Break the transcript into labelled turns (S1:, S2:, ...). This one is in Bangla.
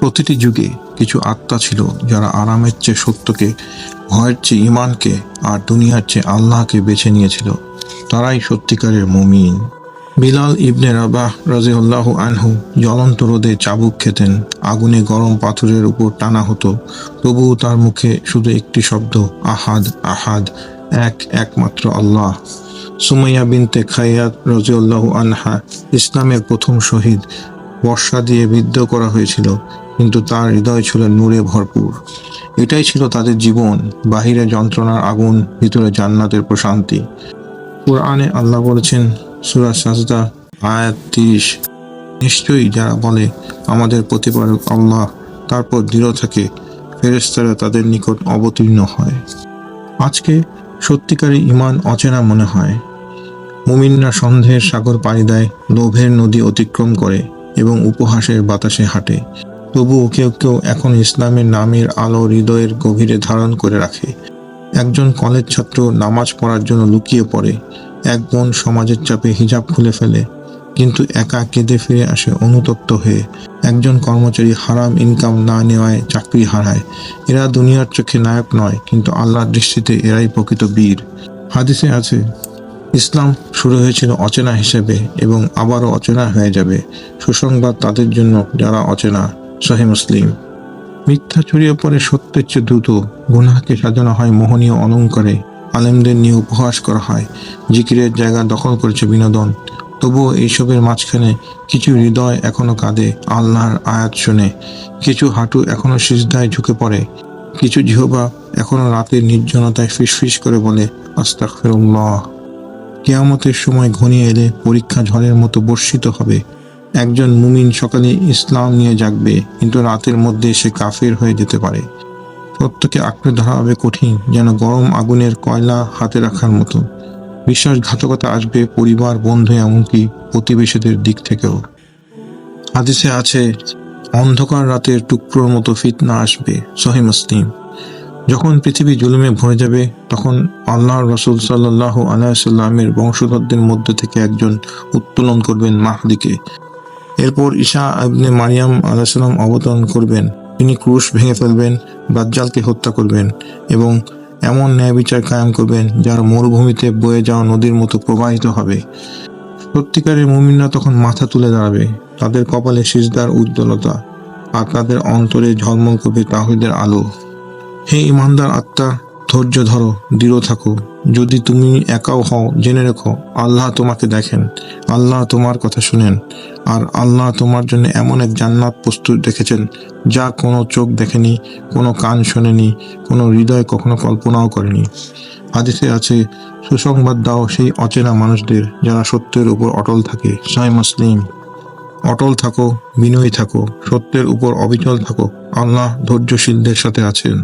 S1: প্রতিটি যুগে কিছু আত্মা ছিল যারা আরামের চেয়ে সত্যকে, ভয়ের চেয়ে ইমানকে আর দুনিয়ার চেয়ে আল্লাহকে বেছে নিয়েছিল। তারাই সত্যিকারের মমিন। বিলাল ইবনে রাবাহ রাজিউল্লাহ আনহু জ্বলন্ত রোদে চাবুক খেতেন। আগুনে গরম পাথরের উপর টানা হতো। তবুও তার মুখে শুধু একটি শব্দ, আহাদ আহাদ, এক, একমাত্র আল্লাহ। সুমাইয়া বিনতে খাইয়াত রাজিউল্লাহ আনহা ইসলামের প্রথম শহীদ বর্ষা দিয়ে বিদ্ধ করা হয়েছিল। কিন্তু তার হৃদয় ছিল নূরে ভরপুর। এটাই ছিল তাদের জীবন, বাহিরে যন্ত্রণার আগুন, ভিতরে জান্নাতের প্রশান্তি। কোরআনে আল্লাহ বলেছেন, সুরা সাজদা, আয়াত তিরিশ। নিশ্চয়ই যারা বলে, আমাদের প্রতিপালক আল্লাহ, তারপর দৃঢ় থাকে ফেরেস্তারা তাদের নিকট অবতীর্ণ হয়। আজকে সত্যিকারী ইমান অচেনা মনে হয়। মুমিনরা সন্দেহের সাগর পাড়ি দেয়, লোভের নদী অতিক্রম করে এবং উপহাসের বাতাসে হাঁটে। তবুও কেউ কেউ এখন ইসলামের নামের আলো হৃদয়ের গভীরে ধারণ করে রাখে। একজন কলেজ ছাত্র নামাজ পড়ার জন্য লুকিয়ে পড়ে, এক বোন সমাজের চাপে হিজাব খুলে ফেলে, কিন্তু একা কেঁদে ফিরে আসে অনুতপ্ত হয়ে। একজন কর্মচারী হারাম ইনকাম না নেওয়ায় চাকরি হারায়। এরা দুনিয়ার চোখে নায়ক নয়, কিন্তু আল্লাহর দৃষ্টিতে এরাই প্রকৃত বীর। হাদিসে আছে, ইসলাম শুরু হয়েছিল অচেনা হিসেবে এবং আবারও অচেনা হয়ে যাবে। সুসংবাদ তাদের জন্য যারা অচেনা। সহি মুসলিম। মিথ্যা ছড়িয়ে পড়ে সত্যের চেয়ে দ্রুত গুনাহকে সাজানো হয় মোহনীয় অলঙ্কারে। আলেমদের নিয়ে উপহাস করা হয়, জিকিরের জায়গা দখল করেছে বিনোদন। তবুও এইসবের মাঝখানে কিছু হৃদয় এখনও কাঁদে আল্লাহর আয়াত শুনে। কিছু হাঁটু এখনও সিজদায় ঝুঁকে পড়ে। কিছু জিহবা এখনও রাতের নির্জনতায় ফিসফিস করে বলে, আস্তাগফিরুল্লাহ। কেয়ামতের সময় ঘনিয়ে এলে পরীক্ষা ঝড়ের মতো বর্ষিত হবে। একজন মুমিন সকালে ইসলাম নিয়ে জাগবে, কিন্তু রাতের মধ্যে সে কাফের হয়ে যেতে পারে। সত্যকে আঁকড়ে ধরা হবে কঠিন, যেন গরম আগুনের কয়লা হাতে রাখার মতো। বিশ্বাসঘাতকতা আসবে পরিবার, বন্ধু, এমনকি প্রতিবেশীদের দিক থেকেও। হাদিসে আছে, অন্ধকার রাতের টুকরোর মতো ফিতনা আসবে, সহি মুসলিম। যখন পৃথিবী জুলুমে ভরে যাবে, তখন আল্লাহর রসুল সাল্লাহ আলাইসাল্লামের বংশধরদের মধ্যে থেকে একজন উত্তোলন করবেন মাহদিকে। এরপর ঈশা আবনে মারিয়াম আলাইসাল্লাম অবতরণ করবেন। তিনি ক্রুশ ভেঙে ফেলবেন, দাজ্জালকে হত্যা করবেন এবং এমন ন্যায় বিচার কায়েম করবেন যার মরুভূমিতে বয়ে যাওয়া নদীর মতো প্রবাহিত হবে। সত্যিকারের মুমিনরা তখন মাথা তুলে দাঁড়াবে। তাদের কপালে সিজদার উজ্জ্বলতা আর তাদের অন্তরে ঝলমল করবে তাহিদের আলো। হে ইমানদার আত্মা ধৈর্য ধরো, দৃঢ় থাকো। যদি তুমি একাও হও, জেনে রেখো, আল্লাহ তোমাকে দেখেন, আল্লাহ তোমার কথা শুনেন, আর আল্লাহ তোমার জন্য এমন এক জান্নাত প্রস্তুত রেখেছেন, যা কোনো চোখ দেখেনি, কোনো কান শোনেনি, কোনো হৃদয় কখনো কল্পনাও করেনি। হাদিসে আছে, সুসংবাদ দাও সেই অচেনা মানুষদের, যারা সত্যের উপর অটল থাকে, সাই মুসলিম। অটল থাকো, বিনয়ী থাকো, সত্যের উপর অবিচল থাকো, আল্লাহ ধৈর্যশীলদের সাথে আছেন।